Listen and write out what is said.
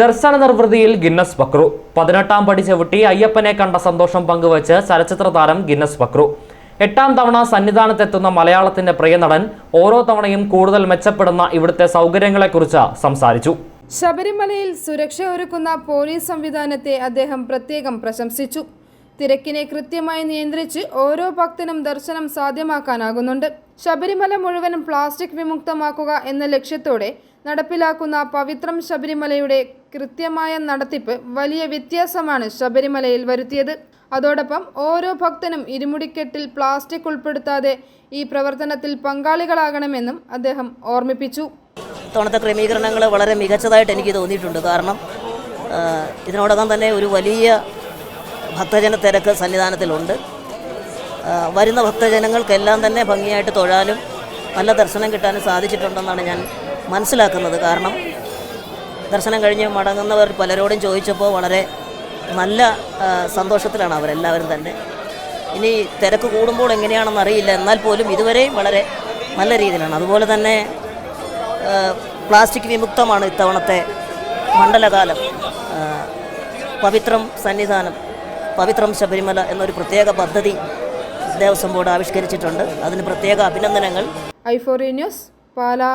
ദർശന നിർവൃതിയിൽ Guinness Pakru. പതിനെട്ടാം പടി ചവിട്ടി അയ്യപ്പനെ കണ്ട സന്തോഷം പങ്കുവച്ച് ചലച്ചിത്ര താരം ഗിന്നസ് ബക്രു. എട്ടാം തവണ സന്നിധാനത്തെത്തുന്ന മലയാളത്തിന്റെ പ്രിയ നടൻ ഓരോ തവണയും കൂടുതൽ മെച്ചപ്പെടുന്ന ഇവിടുത്തെ സൗകര്യങ്ങളെക്കുറിച്ച് സംസാരിച്ചു. ശബരിമലയിൽ സുരക്ഷ ഒരുക്കുന്ന പോലീസ് സംവിധാനത്തെ അദ്ദേഹം പ്രത്യേകം പ്രശംസിച്ചു. തിരക്കിനെ കൃത്യമായി നിയന്ത്രിച്ച് ഓരോ ഭക്തനും ദർശനം സാധ്യമാക്കാനാകുന്നുണ്ട്. ശബരിമല മുഴുവനും പ്ലാസ്റ്റിക് വിമുക്തമാക്കുക എന്ന ലക്ഷ്യത്തോടെ നടപ്പിലാക്കുന്ന പവിത്രം ശബരിമലയുടെ കൃത്യമായ നടത്തിപ്പ് വലിയ വ്യത്യാസമാണ് ശബരിമലയിൽ വരുത്തിയത്. അതോടൊപ്പം ഓരോ ഭക്തനും ഇരുമുടിക്കെട്ടിൽ പ്ലാസ്റ്റിക് ഉൾപ്പെടുത്താതെ ഈ പ്രവർത്തനത്തിൽ പങ്കാളികളാകണമെന്നും അദ്ദേഹം ഓർമ്മിപ്പിച്ചു. ഇത്തവണത്തെ ക്രമീകരണങ്ങൾ വളരെ മികച്ചതായിട്ട് എനിക്ക് തോന്നിയിട്ടുണ്ട്. കാരണം ഇതിനോടകം തന്നെ ഒരു വലിയ ഭക്തജന തിരക്ക് സന്നിധാനത്തിലുണ്ട്. വരുന്ന ഭക്തജനങ്ങൾക്കെല്ലാം തന്നെ ഭംഗിയായിട്ട് തൊഴാനും നല്ല ദർശനം കിട്ടാനും സാധിച്ചിട്ടുണ്ടെന്നാണ് ഞാൻ മനസ്സിലാക്കുന്നത്. കാരണം ദർശനം കഴിഞ്ഞ് മടങ്ങുന്നവർ പലരോടും ചോദിച്ചപ്പോൾ വളരെ നല്ല സന്തോഷത്തിലാണ് അവരെല്ലാവരും തന്നെ. ഇനി തിരക്ക് കൂടുമ്പോൾ എങ്ങനെയാണെന്ന് അറിയില്ല. എന്നാൽ പോലും ഇതുവരെയും വളരെ നല്ല രീതിയിലാണ്. അതുപോലെ തന്നെ പ്ലാസ്റ്റിക് വിമുക്തമാണ് ഇത്തവണത്തെ മണ്ഡലകാലം. പവിത്രം സന്നിധാനം. പവിത്രം ശബരിമല എന്നൊരു പ്രത്യേക പദ്ധതി ദേവസ്വം ബോർഡ് ആവിഷ്കരിച്ചിട്ടുണ്ട്. അതിന് പ്രത്യേക അഭിനന്ദനങ്ങൾ. ഐഫോറി ന്യൂസ് പാലാ